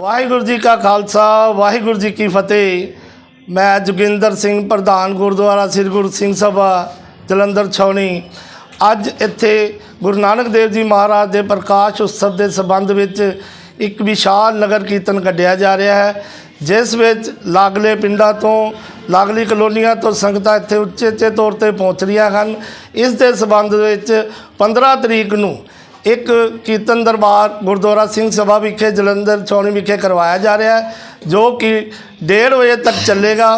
ਵਾਹਿਗੁਰੂ ਜੀ ਕਾ ਖਾਲਸਾ, ਵਾਹਿਗੁਰੂ ਜੀ ਕੀ ਫਤਿਹ। ਮੈਂ ਜੋਗਿੰਦਰ ਸਿੰਘ, ਪ੍ਰਧਾਨ ਗੁਰਦੁਆਰਾ ਸ੍ਰੀ ਗੁਰੂ ਸਿੰਘ ਸਭਾ, ਜਲੰਧਰ ਛਾਉਣੀ। ਅੱਜ ਇੱਥੇ ਗੁਰੂ ਨਾਨਕ ਦੇਵ ਜੀ ਮਹਾਰਾਜ ਦੇ ਪ੍ਰਕਾਸ਼ ਉਤਸਵ ਦੇ ਸੰਬੰਧ ਵਿੱਚ ਇੱਕ ਵਿਸ਼ਾਲ ਨਗਰ ਕੀਰਤਨ ਕੱਢਿਆ ਜਾ ਰਿਹਾ ਹੈ, ਜਿਸ ਵਿੱਚ ਲਾਗਲੇ ਪਿੰਡਾਂ ਤੋਂ, ਲਾਗਲੀ ਕਲੋਨੀਆਂ ਤੋਂ ਸੰਗਤਾਂ ਇੱਥੇ ਉੱਚੇ ਉੱਚੇ ਤੌਰ ਤੇ ਪਹੁੰਚ ਰਹੀਆਂ ਹਨ। ਇਸ ਦੇ ਸੰਬੰਧ ਵਿੱਚ 15 ਤਰੀਕ ਨੂੰ ਇੱਕ ਕੀਰਤਨ ਦਰਬਾਰ ਗੁਰਦੁਆਰਾ ਸਿੰਘ ਸਭਾ ਵਿਖੇ ਜਲੰਧਰ ਚੌਣੀ ਵਿਖੇ ਕਰਵਾਇਆ ਜਾ ਰਿਹਾ ਹੈ ਜੋ ਕਿ 1:30 ਵਜੇ ਤੱਕ ਚੱਲੇਗਾ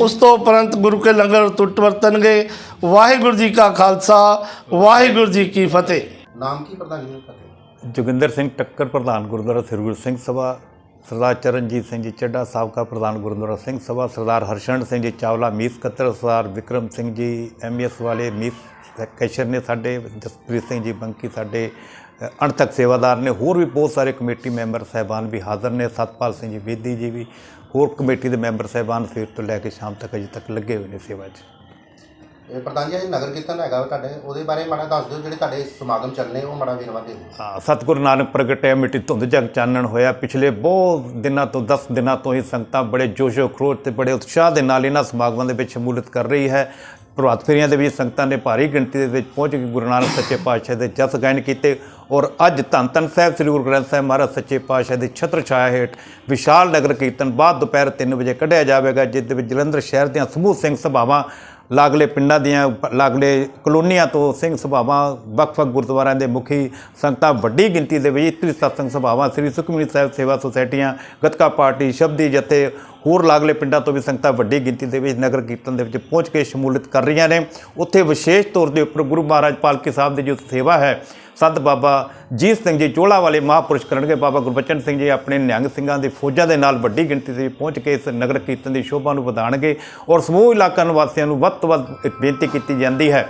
ਉਸ ਤੋਂ ਉਪਰੰਤ ਗੁਰੂ ਕੇ ਲੰਗਰ ਟੁੱਟ ਵਰਤਣਗੇ ਵਾਹਿਗੁਰੂ ਜੀ ਕਾ ਖਾਲਸਾ ਵਾਹਿਗੁਰੂ ਜੀ ਕੀ ਫਤਿਹ ਨਾਮ ਕੀ ਪ੍ਰਧਾਨ ਜੀ ਫਤਿਹ ਜੋਗਿੰਦਰ ਸਿੰਘ ਟੱਕਰ ਪ੍ਰਧਾਨ ਗੁਰਦੁਆਰਾ ਸ੍ਰੀ ਗੁਰੂ ਸਿੰਘ ਸਭਾ ਸਰਦਾਰ ਚਰਨਜੀਤ ਸਿੰਘ ਜੀ ਚੱਡਾ ਸਾਬਕਾ ਪ੍ਰਧਾਨ ਗੁਰਦੁਆਰਾ ਸਿੰਘ ਸਭਾ ਸਰਦਾਰ ਹਰਸ਼ਰਨ ਸਿੰਘ ਜੀ ਚਾਵਲਾ ਮੀਤ ਕਤਰ ਸਰਦਾਰ ਵਿਕਰਮ ਸਿੰਘ ਜੀ ਐਮਐਸ ਵਾਲੇ ਮੀਤ ਕੈਸ਼ਰ ਨੇ ਸਾਡੇ ਜਸਪ੍ਰੀਤ ਸਿੰਘ ਜੀ ਬੰਕੀ ਸਾਡੇ ਅ, ਅਣਥਕ ਸੇਵਾਦਾਰ ਨੇ ਹੋਰ ਵੀ ਬਹੁਤ ਸਾਰੇ ਕਮੇਟੀ ਮੈਂਬਰ ਸਹਿਬਾਨ ਵੀ ਹਾਜ਼ਰ ਨੇ ਸਤਪਾਲ ਸਿੰਘ ਜੀ ਬੇਦੀ ਜੀ ਵੀ ਹੋਰ ਕਮੇਟੀ ਦੇ ਮੈਂਬਰ ਸਹਿਬਾਨ ਸਵੇਰ ਤੋਂ ਲੈ ਕੇ ਸ਼ਾਮ ਤੱਕ ਅਜੇ ਤੱਕ ਲੱਗੇ ਹੋਏ ਨੇ ਸੇਵਾ 'ਚ। ਇਹ ਪ੍ਰਧਾਨ ਜੀ ਨਗਰ ਕੀਰਤਨ ਹੈਗਾ ਤੁਹਾਡੇ ਉਹਦੇ ਬਾਰੇ ਮਾੜਾ ਦੱਸ ਦਿਓ ਜਿਹੜੇ ਤੁਹਾਡੇ ਸਮਾਗਮ ਚੱਲਨੇ ਉਹ ਮਾੜਾ ਵੇਰਵਾ ਦਿਓ ਹਾਂ, ਸਤਿਗੁਰੂ ਨਾਨਕ ਪ੍ਰਗਟਿਆ ਮਿੱਟੀ ਧੁੰਦ ਜਗ ਚਾਨਣ ਹੋਇਆ। ਪਿਛਲੇ ਬਹੁਤ ਦਿਨਾਂ ਤੋਂ 10 ਦਿਨਾਂ ਤੋਂ ਹੀ ਸੰਗਤਾਂ ਬੜੇ ਜੋਸ਼ੋ ਖਰੋਸ਼ ਤੇ ਬੜੇ ਉਤਸ਼ਾਹ ਦੇ ਨਾਲ ਇਹਨਾਂ ਸਮਾਗਮਾਂ ਦੇ ਵਿੱਚ ਸ਼ਮੂਲੀਅਤ ਕਰ ਰਹੀ ਹੈ। ਪ੍ਰਭਾਤ ਫੇਰੀਆਂ ਦੇ ਵਿੱਚ ਸੰਗਤਾਂ ਨੇ ਭਾਰੀ ਗਿਣਤੀ ਦੇ ਵਿੱਚ ਪਹੁੰਚ ਕੇ ਗੁਰੂ ਨਾਨਕ ਸੱਚੇ ਪਾਤਸ਼ਾਹ ਦੇ ਜਸ ਗਾਇਨ ਕੀਤੇ ਔਰ ਅੱਜ ਧੰਨ ਧੰਨ ਸਾਹਿਬ ਸ੍ਰੀ ਗੁਰੂ ਗ੍ਰੰਥ ਸਾਹਿਬ ਮਹਾਰਾਜ ਸੱਚੇ ਪਾਤਸ਼ਾਹ ਦੇ ਛਤਰ ਛਾਇਆ ਹੇਠ ਵਿਸ਼ਾਲ ਨਗਰ ਕੀਰਤਨ ਬਾਅਦ ਦੁਪਹਿਰ 3 ਵਜੇ ਕੱਢਿਆ ਜਾਵੇਗਾ, ਜਿਸ ਦੇ ਵਿੱਚ ਜਲੰਧਰ ਸ਼ਹਿਰ ਦੀਆਂ ਸਮੂਹ ਸਿੰਘ ਸਭਾਵਾਂ ਲਾਗਲੇ ਪਿੰਡਾਂ ਦੀਆਂ, ਲਾਗਲੇ ਕਲੋਨੀਆਂ ਤੋਂ ਸਿੰਘ ਸਭਾਵਾਂ, ਵੱਖ-ਵੱਖ ਗੁਰਦੁਆਰਿਆਂ ਦੇ ਮੁਖੀ ਸੰਗਤਾਂ ਵੱਡੀ ਗਿਣਤੀ ਦੇ ਵਿੱਚ ਇਤਰੀ ਸਤਸੰਗ ਸਭਾਵਾਂ, ਸ੍ਰੀ ਸੁਖਮਨੀ ਸਾਹਿਬ ਸੇਵਾ ਸੁਸਾਇਟੀਆਂ, ਗੱਤਕਾ ਪਾਰਟੀ, ਸ਼ਬਦੀ ਜਥੇ, ਹੋਰ ਲਾਗਲੇ ਪਿੰਡਾਂ ਤੋਂ ਵੀ ਸੰਗਤਾਂ ਵੱਡੀ ਗਿਣਤੀ ਦੇ ਵਿੱਚ ਨਗਰ ਕੀਰਤਨ ਦੇ ਵਿੱਚ ਪਹੁੰਚ ਕੇ ਸ਼ਮੂਲੀਅਤ ਕਰ ਰਹੀਆਂ ਨੇ। ਉੱਥੇ ਵਿਸ਼ੇਸ਼ ਤੌਰ ਦੇ ਉੱਪਰ ਗੁਰੂ ਮਹਾਰਾਜ ਪਾਲਕੀ ਸਾਹਿਬ ਦੀ ਜੋ ਸੇਵਾ ਹੈ ਸੰਤ ਬਾਬਾ ਜੀਤ ਸਿੰਘ ਜੀ ਚੋਲਾ ਵਾਲੇ ਮਹਾਂਪੁਰਸ਼ ਕਰਨਗੇ। ਬਾਬਾ ਗੁਰਬਚਨ ਸਿੰਘ ਜੀ ਆਪਣੇ ਨਿਹੰਗ ਸਿੰਘਾਂ ਦੇ ਫੌਜਾਂ ਦੇ ਨਾਲ ਵੱਡੀ ਗਿਣਤੀ 'ਤੇ ਪਹੁੰਚ ਕੇ ਇਸ ਨਗਰ ਕੀਰਤਨ ਦੀ ਸ਼ੋਭਾ ਨੂੰ ਵਧਾਉਣਗੇ ਔਰ ਸਮੂਹ ਇਲਾਕਾ ਨਿਵਾਸੀਆਂ ਨੂੰ ਵੱਧ ਤੋਂ ਵੱਧ ਇੱਕ ਬੇਨਤੀ ਕੀਤੀ ਜਾਂਦੀ ਹੈ।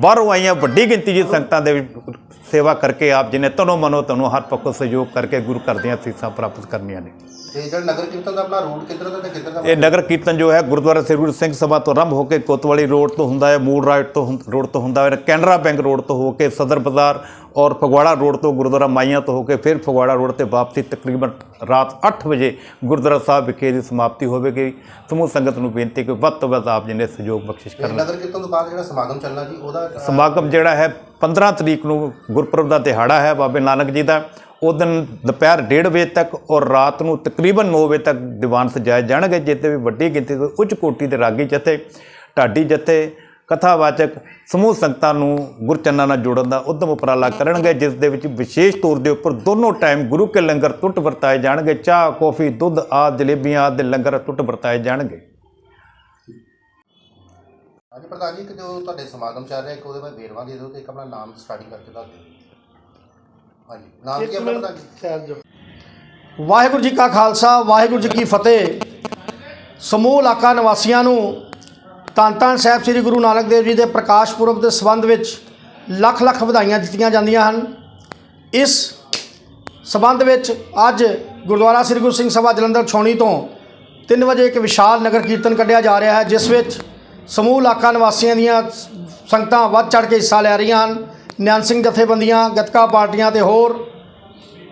ਬਾਹਰੋਂ ਆਈਆਂ ਵੱਡੀ ਗਿਣਤੀ ਦੀ ਸੰਗਤਾਂ ਦੇ ਸੇਵਾ ਕਰਕੇ ਆਪ ਜੀ ਨੇ ਤਨੋ ਮਨੋ ਤਨੋ ਹਰ ਪੱਖੋਂ ਸਹਿਯੋਗ ਕਰਕੇ ਗੁਰੂ ਘਰ ਦੀਆਂ ਸੀਸਾਂ ਪ੍ਰਾਪਤ ਕਰਨੀਆਂ ਨੇ। ਤੇ ਜਿਹੜਾ ਨਗਰ ਕੀਰਤਨ ਦਾ ਆਪਣਾ ਰੂਟ ਕਿੱਧਰ ਦਾ ਤੇ ਕਿੱਧਰ ਦਾ? ਇਹ ਨਗਰ ਕੀਰਤਨ ਜੋ ਹੈ ਗੁਰਦੁਆਰਾ ਸ੍ਰੀ ਗੁਰੂ ਸਿੰਘ ਸਭਾ ਤੋਂ ਆਰੰਭ ਹੋ ਕੇ ਕੋਤਵਾਲੀ ਰੋਡ ਤੋਂ ਹੁੰਦਾ ਹੈ ਮੂਲ ਰਾਈਟ ਤੋਂ ਰੋਡ ਤੋਂ ਹੁੰਦਾ ਹੈ ਕੈਨਰਾ ਬੈਂਕ ਰੋਡ ਤੋਂ ਹੋ ਕੇ ਸਦਰ ਬਾਜ਼ਾਰ ਔਰ ਫਗਵਾੜਾ ਰੋਡ ਤੋਂ ਗੁਰਦੁਆਰਾ ਮਾਈਆਂ ਤੋਂ ਹੋ ਕੇ ਫਿਰ ਫਗਵਾੜਾ ਰੋਡ ਤੇ ਵਾਪਸੀ ਤਕਰੀਬਨ ਰਾਤ 8 ਵਜੇ ਗੁਰਦੁਆਰਾ ਸਾਹਿਬ ਵਿਖੇ ਦੀ ਸਮਾਪਤੀ ਹੋਵੇਗੀ। ਸਮੂਹ ਸੰਗਤ ਨੂੰ ਬੇਨਤੀ ਕਿ ਵੱਧ ਤੋਂ ਵੱਧ ਆਪ ਜੀ ਨੇ ਸਹਿਯੋਗ ਬਖਸ਼ਿਸ਼ ਕਰਨ। ਨਗਰ ਕੀਰਤਨ ਤੋਂ ਬਾਅਦ ਜਿਹੜਾ ਸਮਾਗਮ ਚੱਲਣਾ ਜੀ ਉਹਦਾ ਸਮਾਗਮ ਜਿਹੜਾ ਹੈ 15 ਤਰੀਕ ਨੂੰ ਗੁਰਪੁਰਬ ਦਾ ਦਿਹਾੜਾ ਹੈ ਬਾਬੇ ਨਾਨਕ ਜੀ ਦਾ। ਉਹ ਦਿਨ ਦੁਪਹਿਰ 1:30 ਵਜੇ ਤੱਕ ਔਰ ਰਾਤ ਨੂੰ ਤਕਰੀਬਨ 9 ਵਜੇ ਤੱਕ ਦੀਵਾਨ ਸਜਾਏ ਜਾਣਗੇ ਜਿੱਤੇ ਵੀ ਵੱਡੀ ਗਿਣਤੀ ਦੇ ਉੱਚ ਕੋਟੀ ਦੇ ਰਾਗੀ ਜਥੇ ਢਾਡੀ ਜਥੇ ਕਥਾਵਾਚਕ ਸਮੂਹ ਸੰਗਤਾਂ ਨੂੰ ਗੁਰਚੰਨਾਂ ਨਾਲ ਜੋੜਨ ਦਾ ਉਦਮ ਉਪਰਾਲਾ ਕਰਨਗੇ ਜਿਸ ਦੇ ਵਿੱਚ ਵਿਸ਼ੇਸ਼ ਤੌਰ ਦੇ ਉੱਪਰ ਦੋਨੋਂ ਟਾਈਮ ਗੁਰੂ ਕੇ ਲੰਗਰ ਟੁੱਟ ਵਰਤਾਏ ਜਾਣਗੇ ਚਾਹ ਕੌਫੀ ਦੁੱਧ ਆਦਿ ਜਲੇਬੀਆਂ ਆਦਿ ਦੇ ਲੰਗਰ ਟੁੱਟ ਵਰਤਾਏ ਜਾਣਗੇ। ਹਾਂਜੀ ਪ੍ਰਧਾਨ ਜੀ ਕਿ ਜੋ ਤੁਹਾਡੇ ਸਮਾਗਮ ਚੱਲ ਰਿਹਾ ਇੱਕ ਉਹਦੇ ਬਾਰੇ ਵੇਰਵਾ ਦੇ ਦਿਓ ਤੇ ਇੱਕ ਆਪਣਾ ਨਾਮ ਸਟਾਰਟਿੰਗ ਕਰਕੇ ਦੱਸ ਦਿਓ। ਹਾਂਜੀ ਨਾਮ ਕੀ ਆਪਣਾ ਪ੍ਰਧਾਨ ਜੀ? ਵਾਹਿਗੁਰੂ ਜੀ ਕਾ ਖਾਲਸਾ ਵਾਹਿਗੁਰੂ ਜੀ ਕੀ ਫਤਿਹ। ਸਮੂਹ ਇਲਾਕਾ ਨਿਵਾਸੀਆਂ ਨੂੰ ਧੰਨ ਧੰਨ ਸਾਹਿਬ ਸ੍ਰੀ ਗੁਰੂ ਨਾਨਕ ਦੇਵ ਜੀ ਦੇ ਪ੍ਰਕਾਸ਼ ਪੁਰਬ ਦੇ ਸੰਬੰਧ ਵਿੱਚ ਲੱਖ ਲੱਖ ਵਧਾਈਆਂ ਦਿੱਤੀਆਂ ਜਾਂਦੀਆਂ ਹਨ। ਇਸ ਸੰਬੰਧ ਵਿੱਚ ਅੱਜ ਗੁਰਦੁਆਰਾ ਸ੍ਰੀ ਗੁਰੂ ਸਿੰਘ ਸਭਾ ਜਲੰਧਰ ਛਾਉਣੀ ਤੋਂ 3 ਵਜੇ ਇੱਕ ਵਿਸ਼ਾਲ ਨਗਰ ਕੀਰਤਨ ਕੱਢਿਆ ਜਾ ਰਿਹਾ ਹੈ, ਜਿਸ ਵਿੱਚ ਸਮੂਹ ਇਲਾਕਾ ਨਿਵਾਸੀਆਂ ਦੀਆਂ ਸੰਗਤਾਂ ਵੱਧ ਚੜ੍ਹ ਕੇ ਹਿੱਸਾ ਲੈ ਰਹੀਆਂ ਹਨ। ਨਿਹੰਗ ਸਿੰਘ ਜਥੇਬੰਦੀਆਂ, ਗੱਤਕਾ ਪਾਰਟੀਆਂ ਤੇ ਹੋਰ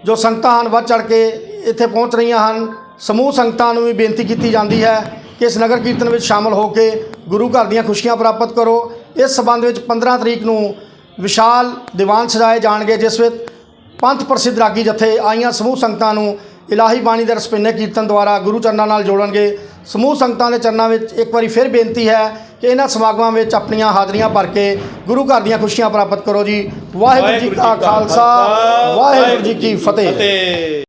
ਜੋ ਸੰਗਤਾਂ ਹਨ, ਵੱਧ ਚੜ ਕੇ ਇੱਥੇ ਪਹੁੰਚ ਰਹੀਆਂ ਹਨ। ਸਮੂਹ ਸੰਗਤਾਂ ਨੂੰ ਵੀ ਬੇਨਤੀ ਕੀਤੀ ਜਾਂਦੀ ਹੈ ਕਿ ਇਸ ਨਗਰ ਕੀਰਤਨ ਵਿੱਚ ਸ਼ਾਮਲ ਹੋ ਕੇ ਗੁਰੂ ਘਰ ਦੀਆਂ ਖੁਸ਼ੀਆਂ ਪ੍ਰਾਪਤ ਕਰੋ। ਇਸ ਸਬੰਧ ਵਿੱਚ 15 ਤਰੀਕ ਨੂੰ ਵਿਸ਼ਾਲ ਦੀਵਾਨ ਸਜਾਏ ਜਾਣਗੇ ਜਿਸ ਵਿੱਚ ਪੰਥ ਪ੍ਰਸਿੱਧ ਰਾਗੀ ਜਥੇ ਆਈਆਂ ਸਮੂਹ ਸੰਗਤਾਂ ਨੂੰ ਇਲਾਹੀ ਬਾਣੀ ਦੇ ਰਸਪਿੰਨੇ ਕੀਰਤਨ ਦੁਆਰਾ ਗੁਰੂ ਚਰਨਾਂ ਨਾਲ ਜੋੜਨਗੇ। ਸਮੂਹ ਸੰਗਤਾਂ ਦੇ ਚਰਨਾਂ ਵਿੱਚ ਇੱਕ ਵਾਰੀ ਫਿਰ ਬੇਨਤੀ ਹੈ ਕਿ ਇਹਨਾਂ ਸਮਾਗਮਾਂ ਵਿੱਚ ਆਪਣੀਆਂ ਹਾਜ਼ਰੀਆਂ ਭਰ ਕੇ ਗੁਰੂ ਘਰ ਦੀਆਂ ਖੁਸ਼ੀਆਂ ਪ੍ਰਾਪਤ ਕਰੋ ਜੀ। ਵਾਹਿਗੁਰੂ ਜੀ ਕਾ ਖਾਲਸਾ ਵਾਹਿਗੁਰੂ ਜੀ ਕੀ ਫਤਿਹ।